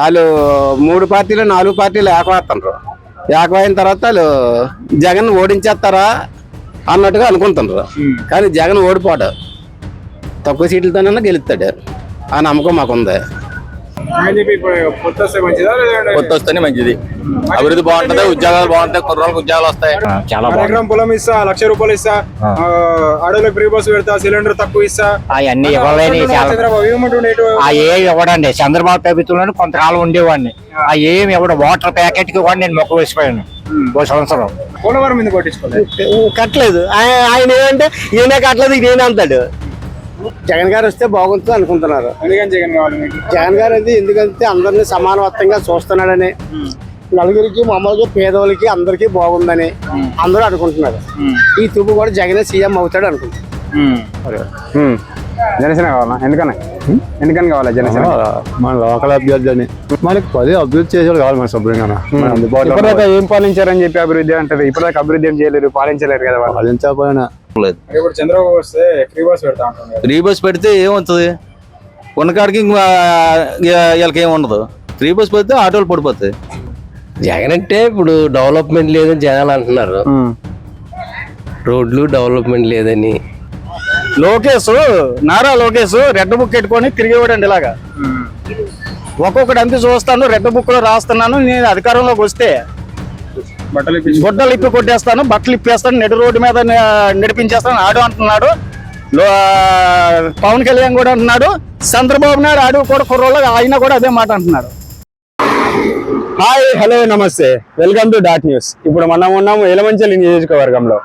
వాళ్ళు మూడు పార్టీలు నాలుగు పార్టీలు ఏకమవుతున్నారు ఏకమైన తర్వాత వాళ్ళు జగన్ ఓడించేస్తారా అన్నట్టుగా అనుకుంటున్నారు కానీ జగన్ ఓడిపోడు. తక్కువ సీట్లతోనైనా గెలుస్తాడు. ఆ నమ్మకం మాకుంది. కొత్త వస్తేనే మంచిది అభివృద్ధి బాగుంటది? ఉద్యోగాలు బాగుంటాయి? కుర్రోళ్ళకి ఉద్యోగాలు వస్తాయి. చాలా ఎకరం పొలం ఇస్తా లక్ష రూపాయలు ఇస్తా ఆడోళ్ళకి ఫ్రీ బస్ పెడతా సిలిండర్ తక్కువ ఇస్తా. అవన్నీ ఇవ్వలేని చాలా చంద్రబాబు ఏమంటుండే ఇటు? ఆ ఏమి ఇవ్వడండి. చంద్రబాబు ప్రభుత్వంలో కొంతకాలం ఉండేవాడిని. ఆ. ఏమి ఇవ్వడం. వాటర్ ప్యాకెట్కి కూడా నేను మొక్క వేసిపోయాను. ఓ సంవత్సరం. పోలవరం మీద కొట్టించుకోలేదు? కట్టలేదు. ఆయన ఆయన ఏంటంటే ఈయన కట్టలేదు ఈయన అంటాడు. జగన్ గారు వస్తే బాగుంటుంది అనుకుంటున్నారు. జగన్ జగన్ గారు అయితే ఎందుకంటే అందరినీ సమానవత్వంగా చూస్తున్నాడని నలుగురికి మామూలుగా పేదవాళ్ళకి అందరికీ బాగుందని అందరూ అనుకుంటున్నారు. ఈ తుప్పు కూడా జగనే సీఎం అవుతాడు అనుకుంటున్నారు. జనసేన కావాలా? ఎందుకన్నా ఎందుకని కావాలా జనసేన? మన లోకల్ అభ్యర్థి అని. మనకి పది అభివృద్ధి చేసేవాళ్ళు కావాలి మన శుభ్రంగా ఇప్పటిదాకా ఏం పాలించారని చెప్పి అభివృద్ధి అంటారు ఇప్పటిదాకా అభివృద్ధి ఏం చేయలేరు పాలించలేరు కదా వాళ్ళు. పాలించకపోయినా. ఇప్పుడు చంద్రబాబు వస్తే ఫ్రీ బస్ పెడతా అంటున్నారు ఫ్రీ బస్ పెడితే ఏమవుతుంది? ఉన్నకాడికి ఇంకా వీళ్ళకి ఏమి ఉండదు. ఫ్రీ బస్ పెడితే ఆటోలు పడిపోతాయి. జగన్ అంటే ఇప్పుడు డెవలప్మెంట్ లేదని జనాలు అంటున్నారు. రోడ్లు డెవలప్మెంట్ లేదని. లోకేష్ నారా లోకేష్ రెడ్ బుక్ పెట్టుకొని తిరిగేవాడండి ఇలాగా. ఒక్కొక్కటి అంతే చూస్తాను రెడ్ బుక్లో రాస్తున్నాను నేను అధికారంలోకి వస్తే గుడ్డలు ఇప్పి కొట్టేస్తాను బట్టలు ఇప్పేస్తాను నెడు రోడ్డు మీద నడిపించేస్తాను ఆడు అంటున్నాడు లో- పవన్ కళ్యాణ్ కూడా అంటున్నాడు చంద్రబాబు నాయుడు ఆడు కూడా కుర్రోళ్ళు ఆయన కూడా అదే మాట అంటున్నాడు. హాయ్ హలో నమస్తే. Welcome to dot news. ఇప్పుడు మనం ఉన్నాము ఎలమంచలి నియోజకవర్గంలో.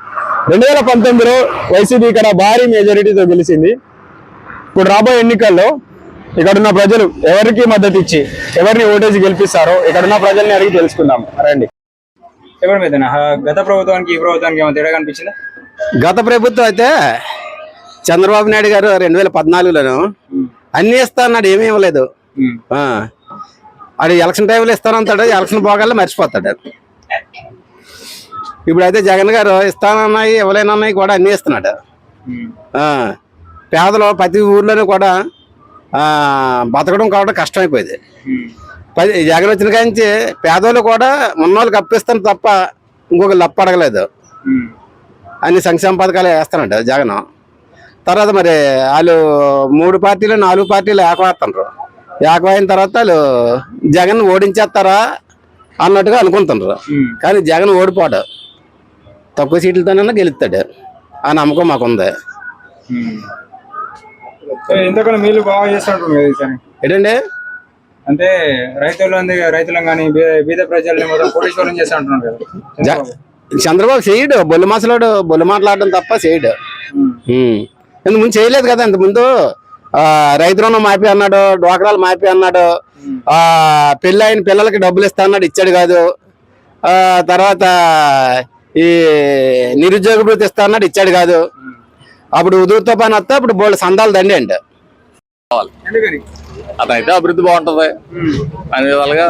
రెండు వేల పంతొమ్మిదిలో వైసీపీ ఇక్కడ భారీ మెజారిటీతో గెలిచింది. ఇప్పుడు రాబోయే ఎన్నికల్లో ఇక్కడున్న ప్రజలు ఎవరికి మద్దతు ఇచ్చి ఎవరిని ఓటేసి గెలిపిస్తారో ఇక్కడున్న ప్రజల్ని అడిగి తెలుసుకుందాం. రండి. మీద గత ప్రభుత్వానికి ఈ ప్రభుత్వానికి ఏమైనా తేడా కనిపించిందా? గత ప్రభుత్వం అయితే చంద్రబాబు నాయుడు గారు రెండు వేల పద్నాలుగులోను అన్ని ఇస్తా అన్నాడు ఏమీ ఇవ్వలేదు. ఆ. అది ఎలక్షన్ టైంలో ఇస్తానంటాడు ఎలక్షన్ పోగానే మర్చిపోతాడు. ఇప్పుడైతే జగన్ గారు ఇస్తానన్నాయి ఇవ్వలేనన్నాయి కూడా అన్ని ఇస్తున్నాడు. పేదలు ప్రతి ఊర్లోనూ కూడా బతకడం కావడం కష్టమైపోయింది. పది జగన్ వచ్చిన కాంచి పేదోళ్ళు కూడా ఉన్నోళ్ళకి అప్పిస్తాను తప్ప ఇంకొక లప్ప అడగలేదు. అన్ని సంక్షేమ పథకాలు వేస్తానంట జగన్. తర్వాత మరి వాళ్ళు మూడు పార్టీలు నాలుగు పార్టీలు ఏకమవుతున్నారు ఏకమైన తర్వాత వాళ్ళు జగన్ ఓడించేస్తారా అన్నట్టుగా అనుకుంటున్నారు కానీ జగన్ ఓడిపోడు. తక్కువ సీట్లతోనైనా గెలుస్తాడు. ఆ నమ్మకం మాకుంది. మీరు బాగా చేస్తుంటారు ఏంటండి? అంటే రైతులను కానీ బీద ప్రజల్ని మొత్తం కోటీశ్వరం చేస్తా కదా. జ- చంద్రబాబు చేయడు. బొల్లు మాసలాడు బొల్లు మాట్లాడడం తప్ప చేయడు. ఇంత ముందు చేయలేదు కదా ఇంత ముందు రైతు రుణం మాపి అన్నాడు డ్వాక్రాలు మాపి అన్నాడు ఆ పెళ్ళి అయిన పిల్లలకి డబ్బులు ఇస్తా అన్నాడు ఇచ్చాడు కాదు. ఆ తర్వాత ఈ నిరుద్యోగ భృతి ఇస్తా అన్నాడు ఇచ్చాడు కాదు. అప్పుడు ఉదురుతో పని వస్తే అప్పుడు బోళ్ళు సందాలు దండి అంట. అదైతే అభివృద్ధి బాగుంటది. అన్ని విధాలుగా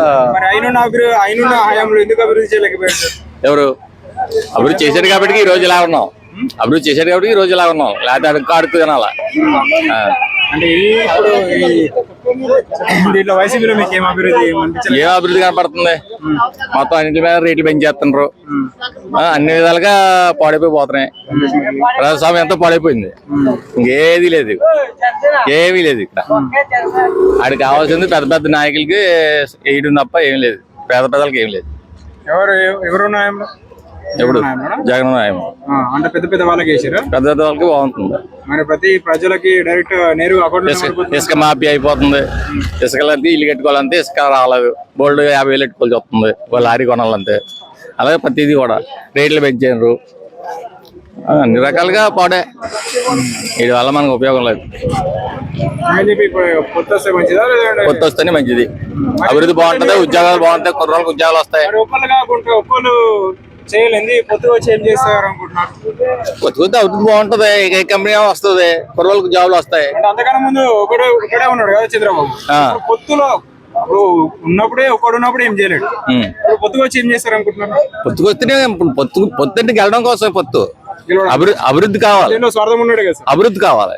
ఎవరు? అభివృద్ధి చేశాడు కాబట్టి ఈ రోజు ఇలా ఉన్నాం. అభివృద్ధి చేశాడు కాబట్టి ఈ రోజు ఇలా ఉన్నాం. లేకపోతే అడుగు అడుగు తినాలా. అంటే ఈ ఇప్పుడు ఈ దీంట్లో వైసీపీలో మీకు ఏం అభివృద్ధి ఏం అభివృద్ధి కనపడుతుంది? మొత్తం అన్నింటి మీద రేట్లు పెంచేస్తున్నారు. ఆ, అన్ని విధాలుగా పాడైపోయి పోతున్నాయి. ప్రజాస్వామ్యం ఎంతో పాడైపోయింది. ఇంకేది లేదు. ఏమీ లేదు ఇక్కడ. ఆడికి కావాల్సింది పెద్ద పెద్ద నాయకులకి వేయడం తప్ప ఏం లేదు. పేద ప్రజలకి ఏం లేదు. ఎవరు ఎవరు హయాంలో ఎప్పుడు? జగన్ అంటే పెద్ద పెద్ద వాళ్ళకి వేసారు? పెద్ద పెద్ద వాళ్ళకి బాగుంటుంది. మరి ప్రతి ప్రజలకి డైరెక్ట్ నేరుగా అకౌంట్ ఇసుక మాఫీ అయిపోతుంది. ఇసుకలంటే ఇల్లు కట్టుకోవాలంటే ఇసుక రాలేదు. బోల్డ్ యాభై వేలు పెట్టుకోవాల్సి వస్తుంది. ఒక లారీ కొనాలంటే. అలాగే ప్రతిదీ కూడా. రేట్లు పెంచారు. అన్ని రకాలుగా పాడే. వీటి వల్ల మనకు ఉపయోగం లేదు. కొత్త వస్తేనే మంచిది అభివృద్ధి బాగుంటది? ఉద్యోగాలు బాగుంటాయి కుర్రోళ్ళకి ఉద్యోగాలు వస్తాయి. చేయలేదు పొత్తు వచ్చి ఏం చేస్తారు అనుకుంటున్నారు కొత్త కొత్త అభివృద్ధి బాగుంటది ఏ కంపెనీ వస్తుంది కుర్రోళ్ళకి జాబ్లు వస్తాయి. అంతకన్నా ముందు ఒకడే ఒకడే ఉన్నాడు కదా చంద్రబాబు. పొత్తులో ఉన్నప్పుడే ఒకడు ఉన్నప్పుడు ఏం చేయలేడు. ఇప్పుడు పొత్తుకు వచ్చి ఏం చేస్తారు అనుకుంటున్నారు పొత్తుకు వస్తేనే పొత్తు పొత్తు అంటే గెలడం కోసం పొత్తు. అభివృద్ధి కావాలి. స్వార్థం ఉన్నాడు కదా అభివృద్ధి కావాలి.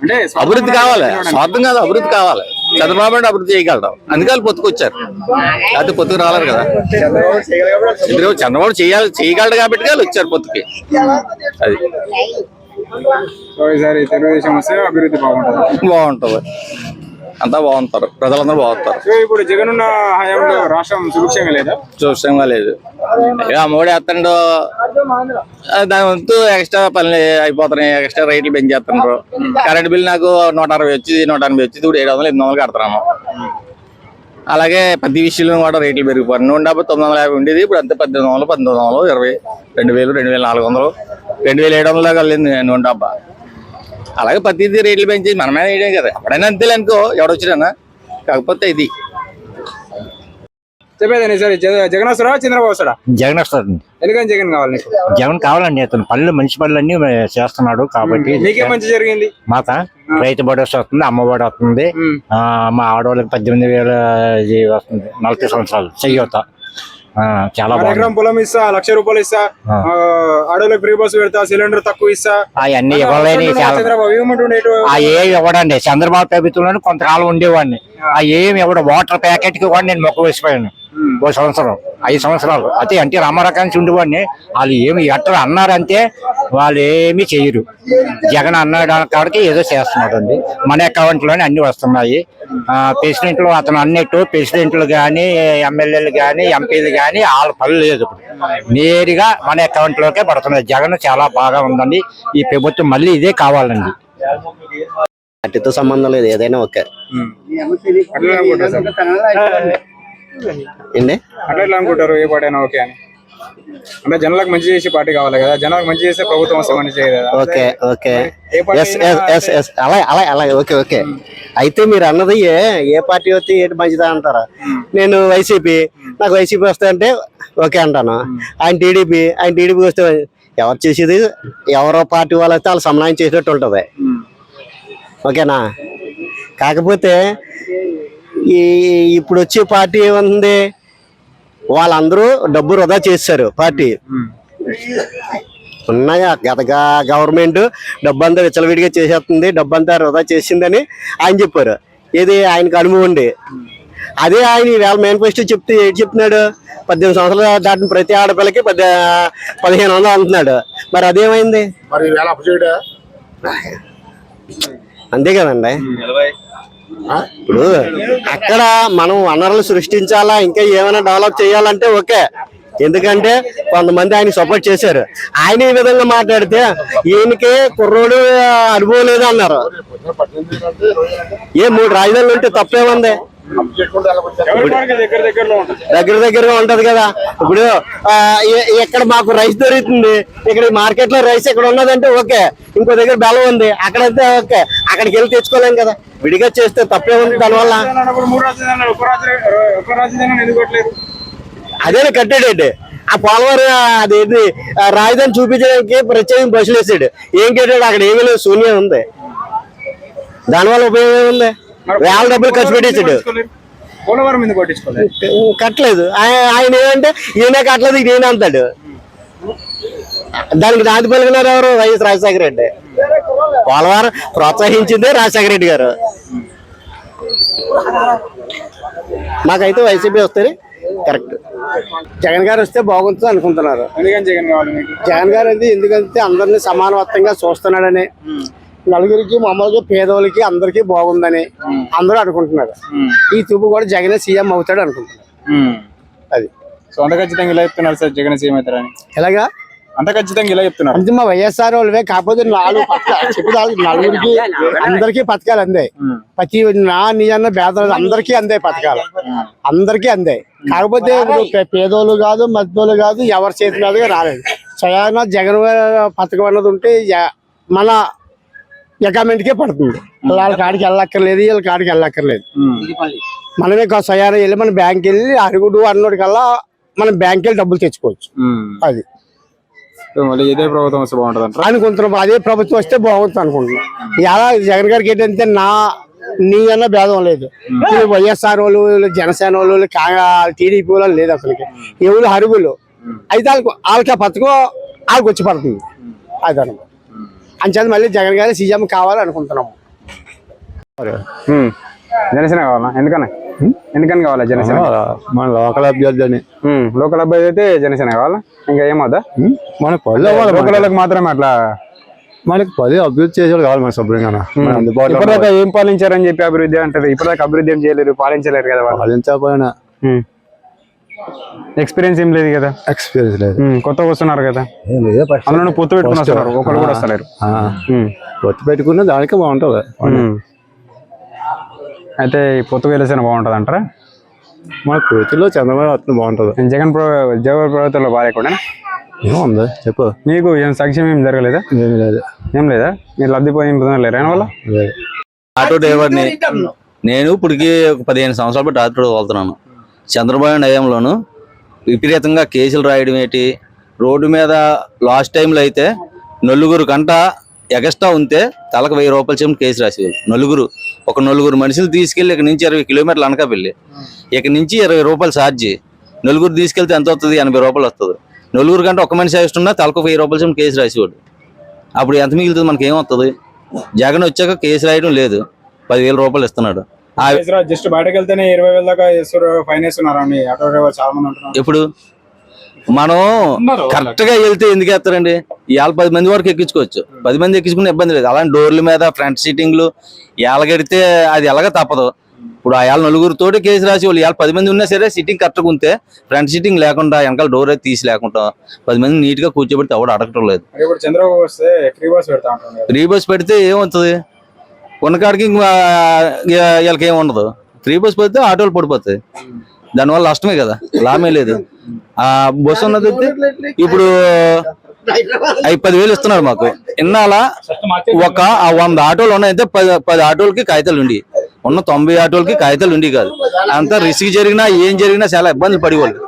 అంటే అభివృద్ధి కావాలి. స్వార్థం కాదు అభివృద్ధి కావాలి. చంద్రబాబు అభివృద్ధి చేయగలరు. అందుకే వాళ్ళు పొత్తుకొచ్చారు. అది పొత్తుకు రాలేరు కదా. ఎందుకంటే చంద్రబాబు చేయాలి చేయగలడు కాబట్టి వాళ్ళు వచ్చారు పొత్తుకి. అది. తెలుగుదేశం వస్తే అభివృద్ధి బాగుంటుంది. బాగుంటది. అంతా బాగుంటారు. ప్రజలందరూ బాగుంటారు. సో ఇప్పుడు జగన్ ఉన్న హయాంలో రాష్ట్రం సుభిక్షంగా లేదా? చూసంగా లేదు. ఇక అమ్మఒడి వేస్తుండో దాని వంతు ఎక్స్ట్రా పనులు అయిపోతున్నాయి. ఎక్స్ట్రా రేట్లు పెంచేస్తున్నారు కరెంట్ బిల్ నాకు నూట అరవై వచ్చింది నూట ఎనభై వచ్చింది. ఇప్పుడు ఏడు వందలు ఎనిమిది వందలు కడుతున్నాము అలాగే ప్రతి విషయంలో కూడా రేట్లు పెరిగిపోయి నూట డెబ్బై తొమ్మిది వందల యాభై ఉండేది. ఇప్పుడు అంతే పద్దెనిమిది వందలు పద్దెనిమిది వందలు ఇరవై రెండు వేలు రెండు వేల నాలుగు వందలు. రెండు వేల ఏడు వందల వెళ్ళింది నూట డబ్బా. అలాగే ప్రతిదీ రేట్లు పెంచి మనమే వేయడం కదా. ఎప్పుడైనా అంతేలే అనుకో ఎవడొచ్చినా కాకపోతే ఇది. చెప్పేది సరే? జగన్ వస్తాడా చంద్రబాబు వస్తాడా? జగన్ వస్తుంది ఎందుకని జగన్ కావాలి నీకు జగన్ కావాలండి అతను. పనులు మంచి పనులన్నీ చేస్తున్నాడు కాబట్టి నీకే మంచి జరిగింది? మాత రైతు భరోసా వస్తుంది అమ్మ ఒడి వస్తుంది. మా ఆడవాళ్ళకి పద్దెనిమిది వేల వస్తుంది. నలభై సంవత్సరాలు. చెయ్యొత చాలా ఎకరం పొలం ఇస్తా లక్ష రూపాయలు ఇస్తా ఆడోళ్ళకి ఫ్రీ బస్ పెడతా సిలిండర్ తక్కువ ఇస్తా. అవన్నీ ఇవ్వలేని చంద్రబాబు ఇవ్వమంటుండే ఇవ్వడండి చంద్రబాబు ప్రభుత్వంలో కొంతకాలం ఉండేవాడిని. ఆ ఏమి ఇవ్వడం వాటర్ ప్యాకెట్కి కూడా నేను మొక్క వేసిపోయాను. ఓ సంవత్సరం ఐదు సంవత్సరాలు. అయితే ఎన్టీ రామారావు నుంచి ఉండేవాడిని వాళ్ళు ఏమి ఎట్లా అన్నారంటే వాళ్ళు ఏమి చేయరు. జగన్ అన్నాడు కాడికి ఏదో చేస్తున్నాడు అండి మన అకౌంట్లోనే అన్ని వస్తున్నాయి. ప్రెసిడెంట్లో అతను అన్నట్టు ప్రెసిడెంట్లు గాని ఎమ్మెల్యేలు గాని ఎంపీలు గాని వాళ్ళ పనులు లేదు ఇప్పుడు. నేరుగా మన అకౌంట్ లోకే పడుతున్నాయి. జగన్ చాలా బాగా ఉందండి. ఈ ప్రభుత్వం మళ్ళీ ఇదే కావాలండి. పార్టీతో సంబంధం లేదు ఏదైనా ఓకే. ఏంటి? అట్లా ఎట్లా అనుకుంటారు? ఏ పార్టీ అయినా ఓకే అని. అంటే జనాలకు మంచి చేసే పార్టీ కావాలి కదా. జనాలకు మంచి చేస్తే ప్రభుత్వం వస్తే మంచి చేయదు కదా. Okay okay. ఎస్ ఎస్ అలాగే ఓకే ఓకే. అయితే మీరు అన్నది ఏ ఏ పార్టీ వస్తే ఏంటి మంచిదా అంటారా? నేను వైసీపీ. నాకు వైసీపీ వస్తే అంటే ఓకే అంటాను. ఆయన టీడీపీ ఆయన టీడీపీ వస్తే ఎవరు చేసేది? ఎవరో పార్టీ వాళ్ళు వస్తే వాళ్ళు సమన్వయం చేసినట్టు ఉంటుంది. ఓకేనా? కాకపోతే ఈ ఇప్పుడు వచ్చే పార్టీ ఏముంది? వాళ్ళందరూ డబ్బు వృధా చేస్తారు పార్టీ. ఉన్నాయా గత గవర్నమెంట్ గవర్నమెంట్ డబ్బంతా విచ్చలవిడిగా చేసేస్తుంది డబ్బంతా వృధా చేసిందని ఆయన చెప్పారు. ఇది ఆయనకు అనుభవం ఉండి అదే ఆయన వేళ మేనిఫెస్టో చెప్తే ఏంటి చెప్తున్నాడు? పద్దెనిమిది సంవత్సరాలు దాటిన ప్రతి ఆడపిల్లకి పద్ద పదిహేను వందలు అంటున్నాడు. మరి అదేమైంది? మరి అంతే కదండి. ఇప్పుడు అక్కడ మనం వనరులు సృష్టించాలా ఇంకా ఏమైనా డెవలప్ చేయాలంటే ఓకే. ఎందుకంటే కొంతమంది ఆయన సపోర్ట్ చేశారు. ఆయన ఈ విధంగా మాట్లాడితే ఈయనకి కుర్రోడు అనుభవం లేదు అన్నారు ఏ మూడు రాజధానులు ఉంటే తప్పేముంది? దగ్గర ఉంటుంది దగ్గరగా ఉంటది కదా. ఇప్పుడు ఇక్కడ మాకు రైస్ దొరుకుతుంది ఇక్కడ మార్కెట్లో రైస్ ఇక్కడ ఉన్నదంటే ఓకే. ఇంకో దగ్గర బెల్లం ఉంది అక్కడైతే ఓకే. అక్కడికి వెళ్ళి తెచ్చుకోలేం కదా. విడిగా చేస్తే తప్పే ఉంది దానివల్ల. అన్నప్పుడు మూడు అదే ఆ పోలవరం అదేది రాజధాని చూపించడానికి ప్రత్యేకం బస్సులు వేసాడు. ఏం కట్టాడు? అక్కడ ఏమీ లేదు శూన్యం ఉంది. దానివల్ల ఉపయోగం ఉంది వేల డబ్బులు ఖర్చు పెట్టేసాడు. పోలవరం కట్టలేదు. ఆయన ఏమంటే ఈయన కట్టలేదు ఈయన అంటాడు. దానికి నాది పలికినారు ఎవరు? వైఎస్ రాజశేఖర రెడ్డి. పోలవరం ప్రోత్సహించిందే రాజశేఖర రెడ్డి గారు. మాకైతే వైసీపీ వస్తే కరెక్ట్. జగన్ గారు వస్తే బాగుంటుంది అనుకుంటున్నారు. జగన్ గారు అయితే ఎందుకంటే అందరినీ సమానవత్వంగా చూస్తున్నాడని. నలుగురికి మామూలుగా పేదవాళ్ళకి అందరికీ బాగుందని అందరూ అనుకుంటున్నారు. ఈ చూపు కూడా జగనే సీఎం అవుతాడు అనుకుంటున్నారు. అది. సో అంత ఖచ్చితంగా ఇలా చెప్తున్నారు సార్ జగన్ సీఎం అవుతారని ఎలాగా? అంత ఖచ్చితంగా ఇలా చెప్తున్నారు. అంటే మా వైఎస్ఆర్ వాళ్ళవే కాకపోతే నాలుగు పథకాలు చెప్పు నాలుగు- నలుగురికి అందరికీ పథకాలు అందాయి ప్రతి నా నీ అన్న పేదలు అందరికీ అందాయి పథకాలు. అందరికీ అందాయి కాకపోతే ఇప్పుడు పేదోళ్ళు కాదు మధ్యోళ్ళు కాదు ఎవరి చేతి మీదుగా రాలేదు. స్వయాన జగన్ పథకం అన్నది ఉంటే మన అకౌంట్కే పడుతుంది. వాళ్ళ కాడికి వెళ్ళక్కర్లేదు వీళ్ళ కాడికి వెళ్ళక్కర్లేదు. మనమే కా- స్వయాన వెళ్ళి మన బ్యాంక్ వెళ్ళి అరుగుడు అన్నోడి కల్లా మనం బ్యాంక్ వెళ్ళి డబ్బులు తెచ్చుకోవచ్చు. అది. ఇదే ప్రభుత్వం వస్తే బాగుంటుంది అంటారా అనుకుంటున్నాం. అదే ప్రభుత్వం వస్తే బాగుంటుంది అనుకుంటున్నాం. ఇలా జగన్ గారికి ఏంటంటే నా నీ అన్న భేదం లేదు. వైఎస్ఆర్ వాళ్ళు జనసేన వాళ్ళు కా- టీడీపీ వాళ్ళు లేదు అసలుకి. ఎవరు హరుగులు? అయితే వాళ్ళకి వాళ్ళకి ఆ పథకం వాళ్ళకి వచ్చి పడుతుంది. అదనమాట. అంచేది మళ్ళీ జగన్ గారి సీఎం కావాలనుకుంటున్నాము. జనసేన కావాలా? ఎందుకని? ఎందుకని కావాలా జనసేన? మన లోకల్ అభ్యర్థి అని లోకల్ అబ్బాయి అయితే జనసేన కావాలా? ఇంకా ఏమవుదా ఉం? మన పల్లె వాళ్ళు లోకల్ వాళ్ళకి మాత్రమే అట్లా మనకి పది అభివృద్ధి చేసేవాడు కావాలి మన శుభ్రంగా ఇప్పటిదాకా ఏం పాలించారని చెప్పి అభివృద్ధి అంటారు ఇప్పటిదాకా అభివృద్ధి ఏం చేయలేరు పాలించలేరు కదా వాళ్ళు. పాలించకపోయినా. ఎక్స్పీరియన్స్ ఏం లేదు కదా? ఎక్స్పీరియన్స్ లేదు. కొత్తగా వస్తున్నారు కదా? ఏం. అందులో పొత్తు పెట్టుకుని వస్తున్నారు. ఒకళ్ళు కూడా వస్తలేరు. ఒత్తి పెట్టుకున్న దానికే బాగుంటుంది. అయితే ఈ పొత్తు గెలిచిన బాగుంటది అంటారా? మన కోతిలో చంద్రబాబు వస్తుంది బాగుంటుంది. జగన్ ప్ర జగన్ ప్రభుత్వంలో బాగాలేకుండా ఏముంది చెప్పు. మీకు ఏం సంక్షేమం ఏం జరగలేదా? ఏమి లేదు. ఏం లేదా? మీరు లబ్ధి పోయి లేరు వల్ల? ఆటో డ్రైవర్ని నేను ఇప్పటికి ఒక పదిహేను సంవత్సరాలు బట్టి ఆటో తోలుతున్నాను చంద్రబాబు నయంలోను విపరీతంగా కేసులు రాయడం ఏంటి? రోడ్డు మీద లాస్ట్ టైంలో అయితే నలుగురు కంట ఎగస్ట్రా ఉంటే తలకు వెయ్యి రూపాయలు చెప్పి కేసు రాసేవాళ్ళు. నలుగురు. ఒక నలుగురు మనుషులు తీసుకెళ్ళి ఇక్కడ నుంచి ఇరవై కిలోమీటర్లు అనకాపల్లి. ఇక్కడ నుంచి ఇరవై రూపాయలు ఛార్జీ నలుగురు తీసుకెళ్తే ఎంత వస్తుంది ఎనభై రూపాయలు వస్తుంది నలుగురు కంటే ఒక మనిషి వేస్తున్నా తలకు వెయ్యి రూపాయలు చెప్పి కేసు రాసేవాడు. అప్పుడు ఎంత మిగులుతుంది? మనకి ఏమవుతుంది జగన్ వచ్చాక కేసు రాయడం లేదు. పదివేల రూపాయలు ఇస్తున్నాడు. జస్ట్ బయటకు వెళ్తేనే ఇరవై వేల దాకా ఫైన్ వేస్తున్నారు అని ఆటో డ్రైవర్ చాలా మంది ఉంటున్నారు. ఇప్పుడు మనం కరెక్ట్గా వెళ్తే ఎందుకు వేస్తారండి? ఇవాళ పది మంది వరకు ఎక్కించుకోవచ్చు. పది మంది ఎక్కించుకునే ఇబ్బంది లేదు. అలాంటి డోర్ల మీద ఫ్రంట్ సీటింగ్లు ఎలాగడితే అది ఎలాగ తప్పదు. ఇప్పుడు ఆ ఏళ్ళ నలుగురితోటి కేసు రాసి వాళ్ళు ఇవాళ పది మంది ఉన్నా సరే సిట్టింగ్ కరెక్ట్గా ఉంటే ఫ్రంట్ సీటింగ్ లేకుండా వెనకాల డోర్ అయితే తీసి లేకుండా పది మంది నీట్గా కూర్చోబెడితే ఎవడు అడగటం లేదు. మరి ఇప్పుడు చంద్రబాబు వస్తే ఫ్రీ బస్ పెడతా ఉంటున్నారు ఫ్రీ బస్ పెడితే ఏమవుతుంది? ఉన్నకాడికి ఇంకా వీళ్ళకి ఏమి ఉండదు. త్రీ బస్ పోతే ఆటోలు పడిపోతాయి. దానివల్ల నష్టమే కదా. లాభమే లేదు. ఆ బస్సు ఉన్నది ఇప్పుడు అవి పదివేలు ఇస్తున్నారు మాకు. ఇన్నాళ్ళ ఒక వంద ఆటోలు ఉన్నాయంటే పది పది ఆటోలకి కాగితాలు ఉండి. ఉన్న తొంభై ఆటోలకి కాగితాలు ఉండి కాదు. అంతా రిస్క్ జరిగినా ఏం జరిగినా చాలా ఇబ్బందులు పడేవాళ్ళు.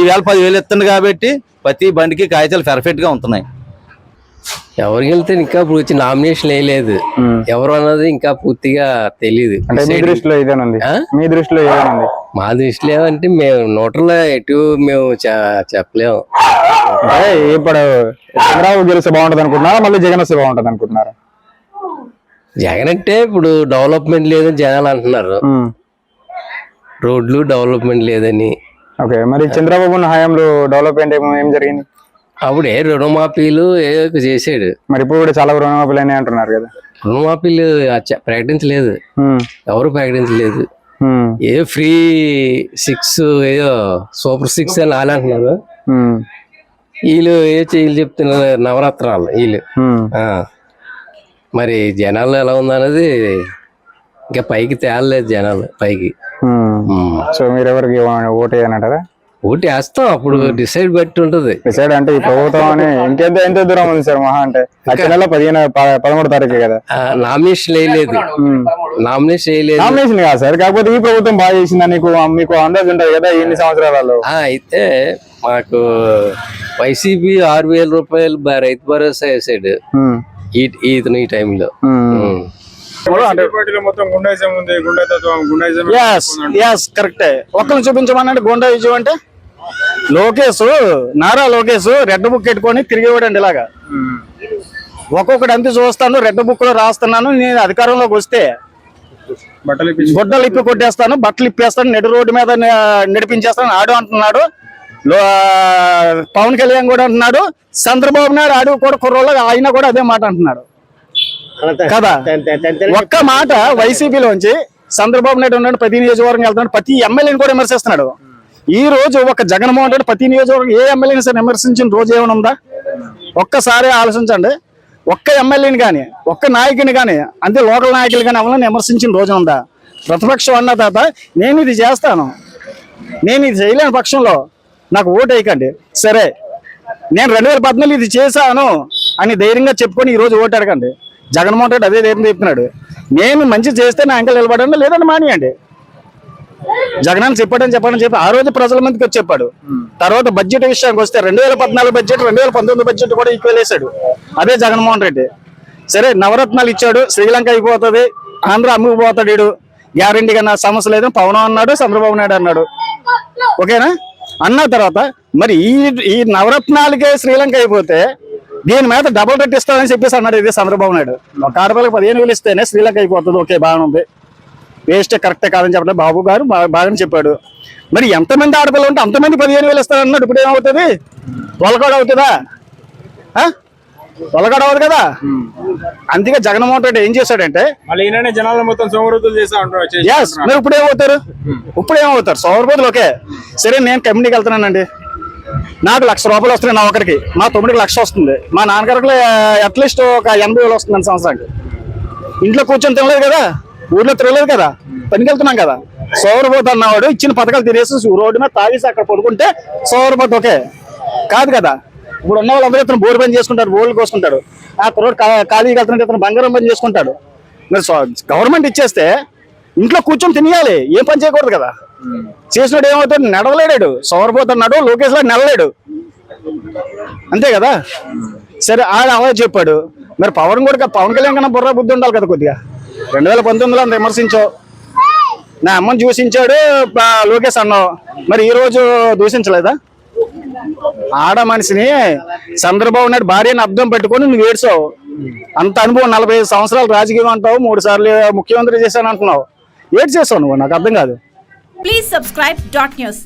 ఈవేళ పదివేలు ఇస్తుంది కాబట్టి ప్రతి బండికి కాగితాలు పర్ఫెక్ట్గా ఉంటున్నాయి. ఎవరికి వెళ్తే ఇంకా ఇప్పుడు వచ్చి నామినేషన్ వేయలేదు. ఎవరు అన్నది ఇంకా పూర్తిగా తెలియదు అంటే మీ దృష్టిలో? మీ దృష్టిలో మా దృష్టిలో ఏమంటే మేము నోటర్లో ఎటు మేము చెప్పలేము. ఇప్పుడు చంద్రబాబు గెలిస్తే బాగుంటది అనుకుంటున్నారా? మళ్ళీ జగన్ వస్తే బాగుంటది అనుకుంటున్నారా? జగన్ అంటే ఇప్పుడు డెవలప్మెంట్ లేదని జనాలు అంటున్నారు. రోడ్లు డెవలప్మెంట్ లేదని. ఓకే మరి చంద్రబాబు హయాంలో డెవలప్మెంట్ ఏమో ఏం జరిగింది? అప్పుడే రుణమాఫీలు ఏదో చేసాడు. మరి ఇప్పుడు కూడా చాలా రుణమాఫీలు అయినాయి అంటున్నారు కదా. రుణమాఫీలు ప్రకటించలేదు. ఎవరు ప్రకటించలేదు. ఏ ఫ్రీ సిక్స్ ఏదో సూపర్ సిక్స్ అని వాళ్ళు అంటున్నారు. వీళ్ళు ఏ వీళ్ళు చెప్తున్నారు నవరత్నాలు వీళ్ళు. మరి జనాలు ఎలా ఉందన్నది ఇంకా పైకి తేలలేదు జనాలు పైకి. సో మీరు ఎవరికి ఓటు వేయనంటారా? ఓటు వేస్తాం. అప్పుడు డిసైడ్ బట్టి ఉంటది. డిసైడ్ అంటే ఈ ప్రభుత్వం అని ఇంకెంత ఎంత దూరం ఉంది సార్ మహా అంటే? వచ్చే నెల పదిహేను పదమూడు తారీఖు కదా. నామినేషన్ వేయలేదు. నామినేషన్ వేయలేదు. నామినేషన్ కాదు సార్. కాకపోతే ఈ ప్రభుత్వం బాగా చేసిందని నీకు మీకు అందాజు ఉంటది కదా ఎన్ని సంవత్సరాలలో. ఆ, అయితే మాకు వైసీపీ ఆరు వేల రూపాయలు రైతు భరోసా వేసాడు. ఈ ఇతను ఈ టైంలో కరెక్టే ఒక్కరిని చూపించమనండి. గుండా విజయం అంటే? లోకేష్ నారా లోకేష్ రెడ్ బుక్ పెట్టుకొని తిరిగేవాడండి ఇలాగా. ఒక్కొక్కటి అంతే చూస్తాను రెడ్ బుక్లో రాస్తున్నాను నేను అధికారంలోకి వస్తే గుడ్డలు ఇప్పి కొట్టేస్తాను బట్టలు ఇప్పేస్తాను నెడు రోడ్డు మీద నడిపించేస్తాను ఆడు అంటున్నాడు పవన్ కళ్యాణ్ కూడా అంటున్నాడు చంద్రబాబు నాయుడు ఆడు కూడా కుర్రోళ్ళు ఆయన కూడా అదే మాట అంటున్నాడు. కదా? ఒక్క మాట వైసీపీలోంచి చంద్రబాబు నాయుడు ఉన్నాడు ప్రతి నియోజకవర్గం వెళ్తున్నాడు ప్రతి ఎమ్మెల్యేని కూడా విమర్శిస్తున్నాడు. ఈ రోజు ఒక జగన్మోహన్ రెడ్డి ప్రతి నియోజకవర్గం ఏ ఎమ్మెల్యేని సరే విమర్శించిన రోజు ఏమైనా ఉందా? ఒక్కసారి ఆలోచించండి. ఒక్క ఎమ్మెల్యేని కానీ ఒక్క నాయకుని కానీ అంతే లోకల్ నాయకులు కానీ ఎవరైనా విమర్శించిన రోజు ఉందా? ప్రతిపక్షం అన్న తర్వాత నేను ఇది చేస్తాను. నేను ఇది చేయలేని పక్షంలో నాకు ఓటు వేయకండి. సరే నేను రెండు వేల పద్నాలుగు ఇది చేశాను అని ధైర్యంగా చెప్పుకొని ఈ రోజు ఓటు అడగండి. జగన్మోహన్ రెడ్డి అదే ధైర్యం చెప్తున్నాడు. నేను మంచి చేస్తే నా అంకలు నిలబడండి లేదంటే మానేయండి. జగన్ చెప్పాడని చెప్పాడని చెప్పి ఆ రోజు ప్రజల మందికి వచ్చి చెప్పాడు. తర్వాత బడ్జెట్ విషయానికి వస్తే రెండు వేల పద్నాలుగు బడ్జెట్ రెండు వేల పంతొమ్మిది బడ్జెట్ కూడా ఈక్వల్ వేసాడు అదే జగన్మోహన్ రెడ్డి. సరే నవరత్నాలు ఇచ్చాడు శ్రీలంక అయిపోతుంది ఆంధ్ర అమ్ముకుపోతాడు వీడు గ్యారంటీగా నా సమస్య లేదు పవన్ అన్నాడు చంద్రబాబు నాయుడు అన్నాడు. ఓకేనా? అన్న తర్వాత మరి ఈ ఈ నవరత్నాలకే శ్రీలంక అయిపోతే దీని మీద డబుల్ రేట్ చెప్పేసి అన్నాడు ఇది చంద్రబాబు నాయుడు. ఒక ఆడపిల్లకి పదిహేను వేలు ఇస్తేనే శ్రీలంక అయిపోతుంది ఓకే బాగానే ఉంది. వేస్ట్ కరెక్టే కాదని చెప్పడం బాబు గారు బా- బాగానే చెప్పాడు. మరి ఎంతమంది ఆడపిల్లలు ఉంటే అంతమంది పదిహేను వేలు ఇస్తారు అన్నాడు. ఇప్పుడు ఏమవుతుంది? వాళ్ళకాడ అవుతుందా? వాళ్ళకాడ అవ్వదు కదా? అందుకే జగన్మోహన్ రెడ్డి ఏం చేశాడంటే ఎస్ మరి ఇప్పుడు ఏమవుతారు? ఇప్పుడు ఏమవుతారు? సౌరబోధులు ఓకే. సరే నేను కంపెనీకి వెళ్తున్నానండి. నాకు లక్ష రూపాయలు వస్తున్నాయి నా ఒకరికి. మా తొమ్మిదికి లక్ష వస్తుంది. మా నాన్నగారికి అట్లీస్ట్ ఒక ఎనభై వేలు వస్తుంది సంవత్సరానికి. ఇంట్లో కూర్చొని తినలేదు కదా? ఊర్లో తిరగలేదు కదా పనికి వెళ్తున్నాం కదా సౌరభూత్ అన్నవాడు ఇచ్చిన పథకాలు తినేసి రోడ్డు మీద తాగేసి అక్కడ పడుకుంటే సౌరభూత్ ఓకే. కాదు కదా ఇప్పుడు ఉన్న వాళ్ళందరూ ఇతను బోర్ పని చేసుకుంటారు బోర్లు కోసుకుంటాడు. ఆ తర్వాత కా- ఖాళీకి వెళ్తున్నట్టు ఇతను బంగారం పని చేసుకుంటాడు. మరి గవర్నమెంట్ ఇచ్చేస్తే ఇంట్లో కూర్చొని తినేయాలి ఏం పని చేయకూడదు కదా. చేసినాడు ఏమవుతాడు? నడవలేడాడు. సోమరిపోతున్నాడు లోకేష్ లాగా నడలేడు అంతే కదా? సరే ఆడ అలా చెప్పాడు. మరి పవన్ కూడా పవన్ కళ్యాణ్ కన్నా బుర్ర బుద్ధి ఉండాలి కదా కొద్దిగా. రెండు వేల పంతొమ్మిదిలో అంత విమర్శించావు. నా అమ్మని దూషించాడు లోకేష్ అన్నావు. మరి ఈ రోజు దూషించలేదా? ఆడ మనిషిని చంద్రబాబు నాయుడు భార్యని అర్థం పెట్టుకొని నువ్వు ఏడ్చావు. అంత అనుభవం నలభై ఐదు సంవత్సరాలు రాజకీయం అంటావు మూడు సార్లు ముఖ్యమంత్రి చేశాను అంటున్నావు. ఏడ్ చేసావు నువ్వు? నాకు అర్థం కాదు. Please subscribe dot news